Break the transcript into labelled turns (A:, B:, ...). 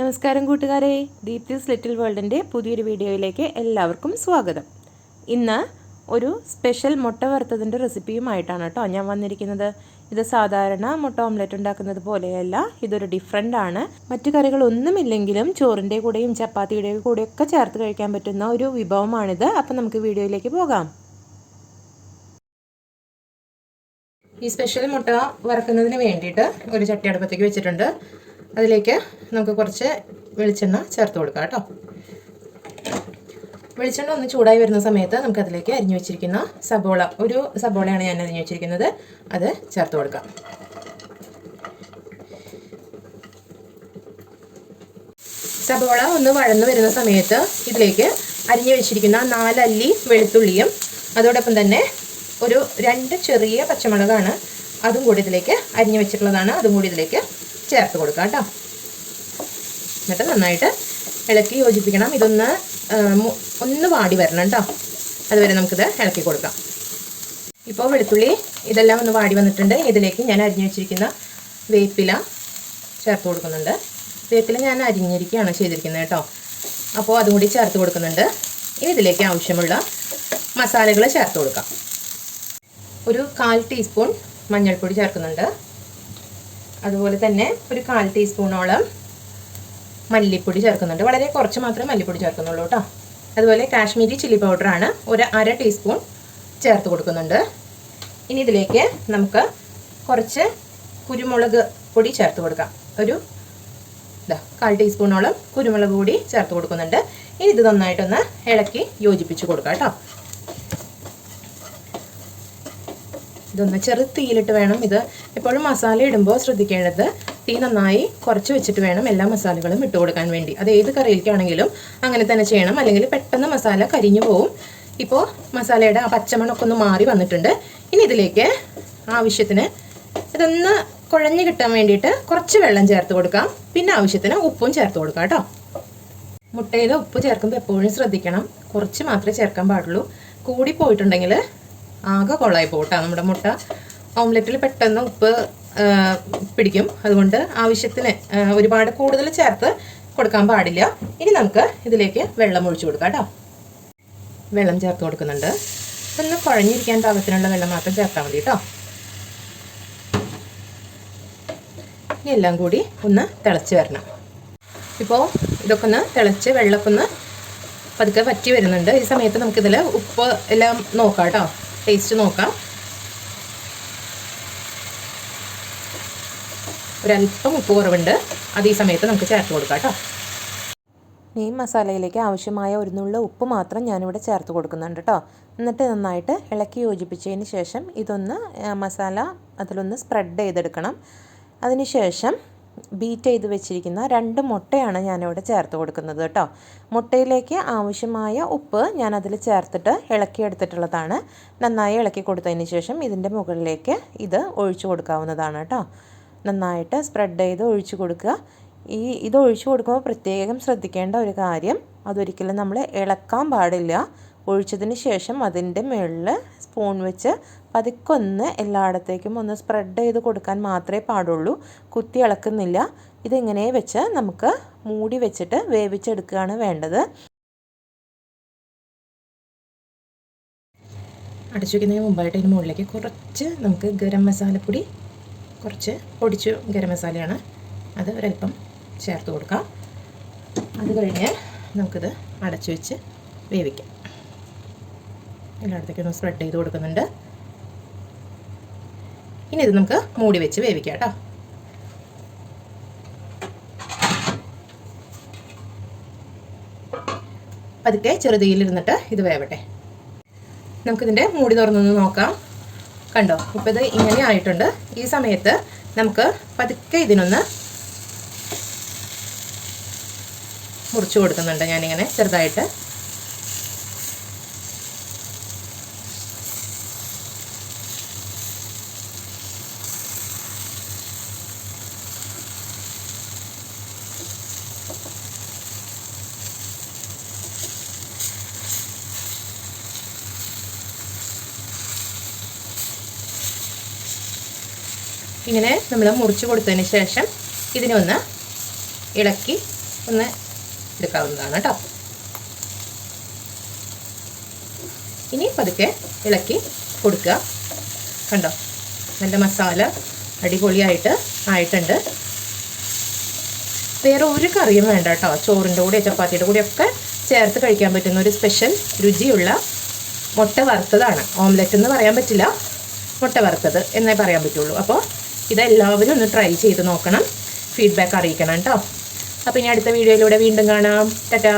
A: നമസ്കാരം കൂട്ടുകാരെ ദീപ്തിസ് ലിറ്റിൽ വേൾഡിൻ്റെ പുതിയൊരു വീഡിയോയിലേക്ക് എല്ലാവർക്കും സ്വാഗതം ഇന്ന് ഒരു സ്പെഷ്യൽ മുട്ട വറുത്തതിൻ്റെ റെസിപ്പിയുമായിട്ടാണ് കേട്ടോ ഞാൻ വന്നിരിക്കുന്നത് ഇത് സാധാരണ മുട്ട ഓംലെറ്റ് ഉണ്ടാക്കുന്നത് പോലെയല്ല ഇതൊരു ഡിഫറെൻ്റ് ആണ് മറ്റു കറികളൊന്നുമില്ലെങ്കിലും ചോറിൻ്റെ കൂടെയും ചപ്പാത്തിയുടെ കൂടെയൊക്കെ ചേർത്ത് കഴിക്കാൻ പറ്റുന്ന ഒരു വിഭവമാണിത് അപ്പം നമുക്ക് വീഡിയോയിലേക്ക് പോകാം ഈ സ്പെഷ്യൽ മുട്ട വറക്കുന്നതിന് വേണ്ടിയിട്ട് ഒരു ചട്ടി അടുപ്പത്തേക്ക് വെച്ചിട്ടുണ്ട് അതിലേക്ക് നമുക്ക് കുറച്ച് വെളിച്ചെണ്ണ ചേർത്ത് കൊടുക്കാം കേട്ടോ വെളിച്ചെണ്ണ ഒന്ന് ചൂടായി വരുന്ന സമയത്ത് നമുക്കതിലേക്ക് അരിഞ്ഞു വെച്ചിരിക്കുന്ന സബോള ഒരു സബോളയാണ് ഞാൻ അരിഞ്ഞു വെച്ചിരിക്കുന്നത് അത് ചേർത്ത് കൊടുക്കാം സബോള ഒന്ന് വഴന്നു വരുന്ന സമയത്ത് ഇതിലേക്ക് അരിഞ്ഞു വെച്ചിരിക്കുന്ന നാലല്ലി വെളുത്തുള്ളിയും അതോടൊപ്പം തന്നെ ഒരു രണ്ട് ചെറിയ പച്ചമുളകാണ് അതും കൂടി ഇതിലേക്ക് അരിഞ്ഞു വെച്ചിട്ടുള്ളതാണ് അതും കൂടി ഇതിലേക്ക് ചേർത്ത് കൊടുക്കാം കേട്ടോ എന്നിട്ട് നന്നായിട്ട് ഇളക്കി യോജിപ്പിക്കണം ഇതൊന്ന് ഒന്ന് വാടി വരണം കേട്ടോ അതുവരെ നമുക്കിത് ഇളക്കി കൊടുക്കാം ഇപ്പോൾ വെളുത്തുള്ളി ഇതെല്ലാം ഒന്ന് വാടി വന്നിട്ടുണ്ട് ഇതിലേക്ക് ഞാൻ അരിഞ്ഞു വെച്ചിരിക്കുന്ന വേപ്പില ചേർത്ത് കൊടുക്കുന്നുണ്ട് വേപ്പില ഞാൻ അരിഞ്ഞിരിക്കുകയാണ് ചെയ്തിരിക്കുന്നത് കേട്ടോ അപ്പോൾ അതും കൂടി ചേർത്ത് കൊടുക്കുന്നുണ്ട് ഇനി ഇതിലേക്ക് ആവശ്യമുള്ള മസാലകൾ ചേർത്ത് കൊടുക്കാം ഒരു കാൽ ടീസ്പൂൺ മഞ്ഞൾപ്പൊടി ചേർക്കുന്നുണ്ട് അതുപോലെ തന്നെ ഒരു കാൽ ടീസ്പൂണോളം മല്ലിപ്പൊടി ചേർക്കുന്നുണ്ട് വളരെ കുറച്ച് മാത്രമേ മല്ലിപ്പൊടി ചേർക്കുന്നുള്ളൂ കേട്ടോ അതുപോലെ കാശ്മീരി ചില്ലി പൗഡറാണ് ഒരു അര ടീസ്പൂൺ ചേർത്ത് കൊടുക്കുന്നുണ്ട് ഇനി ഇതിലേക്ക് നമുക്ക് കുറച്ച് കുരുമുളക് പൊടി ചേർത്ത് കൊടുക്കാം ഒരു കാൽ ടീസ്പൂണോളം കുരുമുളക് പൊടി ചേർത്ത് കൊടുക്കുന്നുണ്ട് ഇനി ഇത് നന്നായിട്ടൊന്ന് ഇളക്കി യോജിപ്പിച്ച് കൊടുക്കാം കേട്ടോ ഇതൊന്ന് ചെറു തീയിലിട്ട് വേണം ഇത് എപ്പോഴും മസാല ഇടുമ്പോൾ ശ്രദ്ധിക്കേണ്ടത് തീ നന്നായി കുറച്ച് വെച്ചിട്ട് വേണം എല്ലാ മസാലകളും ഇട്ട് കൊടുക്കാൻ വേണ്ടി അത് ഏത് കറിയിലേക്കാണെങ്കിലും അങ്ങനെ തന്നെ ചെയ്യണം അല്ലെങ്കിൽ പെട്ടെന്ന് മസാല കരിഞ്ഞു പോവും ഇപ്പോൾ മസാലയുടെ ആ പച്ചമണൊക്കെ ഒന്ന് മാറി വന്നിട്ടുണ്ട് ഇനി ഇതിലേക്ക് ആവശ്യത്തിന് ഇതൊന്ന് കുഴഞ്ഞു കിട്ടാൻ വേണ്ടിയിട്ട് കുറച്ച് വെള്ളം ചേർത്ത് കൊടുക്കാം പിന്നെ ആവശ്യത്തിന് ഉപ്പും ചേർത്ത് കൊടുക്കാം കേട്ടോ മുട്ടയിൽ ഉപ്പ് ചേർക്കുമ്പോൾ എപ്പോഴും ശ്രദ്ധിക്കണം കുറച്ച് മാത്രമേ ചേർക്കാൻ പാടുള്ളൂ കൂടി പോയിട്ടുണ്ടെങ്കിൽ ആകെ കൊള്ളായി പോട്ടാ നമ്മുടെ മുട്ട ഓംലെറ്റിൽ പെട്ടെന്ന് ഉപ്പ് പിടിക്കും അതുകൊണ്ട് ആവശ്യത്തിന് ഒരുപാട് കൂടുതൽ ചേർത്ത് കൊടുക്കാൻ പാടില്ല ഇനി നമുക്ക് ഇതിലേക്ക് വെള്ളം ഒഴിച്ചു കൊടുക്കാം കേട്ടോ വെള്ളം ചേർത്ത് കൊടുക്കുന്നുണ്ട് ഒന്ന് കുഴഞ്ഞിരിക്കാൻ പാകത്തിനുള്ള വെള്ളം മാത്രം ചേർത്താൽ മതി കേട്ടോ ഇനി എല്ലാം കൂടി ഒന്ന് തിളച്ച് വരണം ഇപ്പോൾ ഇതൊക്കെ ഒന്ന് തിളച്ച് വെള്ളമൊക്കെ ഒന്ന് പതുക്കെ വറ്റി വരുന്നുണ്ട് ഈ സമയത്ത് നമുക്കിതിൽ ഉപ്പ് എല്ലാം നോക്കാം കേട്ടോ ടേസ്റ്റ് നോക്കാം ഒരല്പം ഉപ്പ് കുറവുണ്ട് അത് ഈ സമയത്ത് നമുക്ക് ചേർത്ത് കൊടുക്കാം കേട്ടോ നെയ്യ് മസാലയിലേക്ക് ആവശ്യമായ ഒരു നുള്ള ഉപ്പ് മാത്രം ഞാനിവിടെ ചേർത്ത് കൊടുക്കുന്നുണ്ട് കേട്ടോ എന്നിട്ട് നന്നായിട്ട് ഇളക്കി യോജിപ്പിച്ചതിന് ശേഷം ഇതൊന്ന് മസാല അതിലൊന്ന് സ്പ്രെഡ് ചെയ്തെടുക്കണം അതിനുശേഷം ബീറ്റ് ചെയ്ത് വെച്ചിരിക്കുന്ന രണ്ട് മുട്ടയാണ് ഞാനിവിടെ ചേർത്ത് കൊടുക്കുന്നത് കേട്ടോ മുട്ടയിലേക്ക് ആവശ്യമായ ഉപ്പ് ഞാൻ അതിൽ ചേർത്തിട്ട് ഇളക്കിയെടുത്തിട്ടുള്ളതാണ് നന്നായി ഇളക്കി കൊടുത്തതിന് ശേഷം ഇതിൻ്റെ മുകളിലേക്ക് ഇത് ഒഴിച്ചു കൊടുക്കാവുന്നതാണ് കേട്ടോ നന്നായിട്ട് സ്പ്രെഡ് ചെയ്ത് ഒഴിച്ചു കൊടുക്കുക ഈ ഇത് ഒഴിച്ചു കൊടുക്കുമ്പോൾ പ്രത്യേകം ശ്രദ്ധിക്കേണ്ട ഒരു കാര്യം അതൊരിക്കലും നമ്മൾ ഇളക്കാൻ പാടില്ല ഒഴിച്ചതിന് ശേഷം അതിൻ്റെ മുകളിൽ സ്പൂൺ വെച്ച് പതുക്കൊന്ന് എല്ലായിടത്തേക്കും ഒന്ന് സ്പ്രെഡ് ചെയ്ത് കൊടുക്കാൻ മാത്രമേ പാടുള്ളൂ കുത്തി ഇളക്കുന്നില്ല ഇതിങ്ങനെ വെച്ച് നമുക്ക് മൂടി വെച്ചിട്ട് വേവിച്ചെടുക്കുകയാണ് വേണ്ടത് അടച്ചു വയ്ക്കുന്നതിന് മുമ്പായിട്ട് ഇതിന് മുകളിലേക്ക് കുറച്ച് നമുക്ക് ഗരം മസാലപ്പൊടി കുറച്ച് പൊടിച്ചു ഗരം മസാലയാണ് അത് ഒരല്പം ചേർത്ത് കൊടുക്കാം അത് കഴിഞ്ഞ് നമുക്കിത് അടച്ചു വെച്ച് വേവിക്കാം എല്ലായിടത്തേക്കൊന്ന് ഒന്ന് സ്പ്രെഡ് ചെയ്ത് കൊടുക്കുന്നുണ്ട് ഇനി ഇത് നമുക്ക് മൂടി വെച്ച് വേവിക്കാം കേട്ടോ പതുക്കെ ചെറുതീയിലിരുന്നിട്ട് ഇത് വേവട്ടെ നമുക്കിതിൻ്റെ മൂടി തുറന്നൊന്ന് നോക്കാം കണ്ടോ ഇപ്പോൾ ഇത് ഇങ്ങനെ ആയിട്ടുണ്ട് ഈ സമയത്ത് നമുക്ക് പതുക്കെ ഇതിനൊന്ന് മുറിച്ചു കൊടുക്കുന്നുണ്ട് ഞാനിങ്ങനെ ചെറുതായിട്ട് ഇങ്ങനെ നമ്മൾ മുറിച്ച് കൊടുത്തതിന് ശേഷം ഇതിനെ ഒന്ന് ഇളക്കി ഒന്ന് എടുക്കാവുന്നതാണ് കേട്ടോ ഇനി പതുക്കെ ഇളക്കി കൊടുക്കുക കണ്ടോ നല്ല മസാല അടിപൊളിയായിട്ട് ആയിട്ടുണ്ട് വേറെ ഒരു കറിയും വേണ്ട കേട്ടോ ചോറിൻ്റെ കൂടെ ചപ്പാത്തിയുടെ കൂടെയൊക്കെ ചേർത്ത് കഴിക്കാൻ പറ്റുന്ന ഒരു സ്പെഷ്യൽ രുചിയുള്ള മുട്ട വറുത്തതാണ് ഓംലെറ്റ് എന്ന് പറയാൻ പറ്റില്ല മുട്ട വറുത്തത് എന്നേ പറയാൻ പറ്റുള്ളൂ അപ്പോൾ ഇതെല്ലാവരും ഒന്ന് ട്രൈ ചെയ്ത് നോക്കണം ഫീഡ്ബാക്ക് അറിയിക്കണം കേട്ടോ അപ്പോൾ ഇനി അടുത്ത വീഡിയോയിലൂടെ വീണ്ടും കാണാം ടാറ്റാ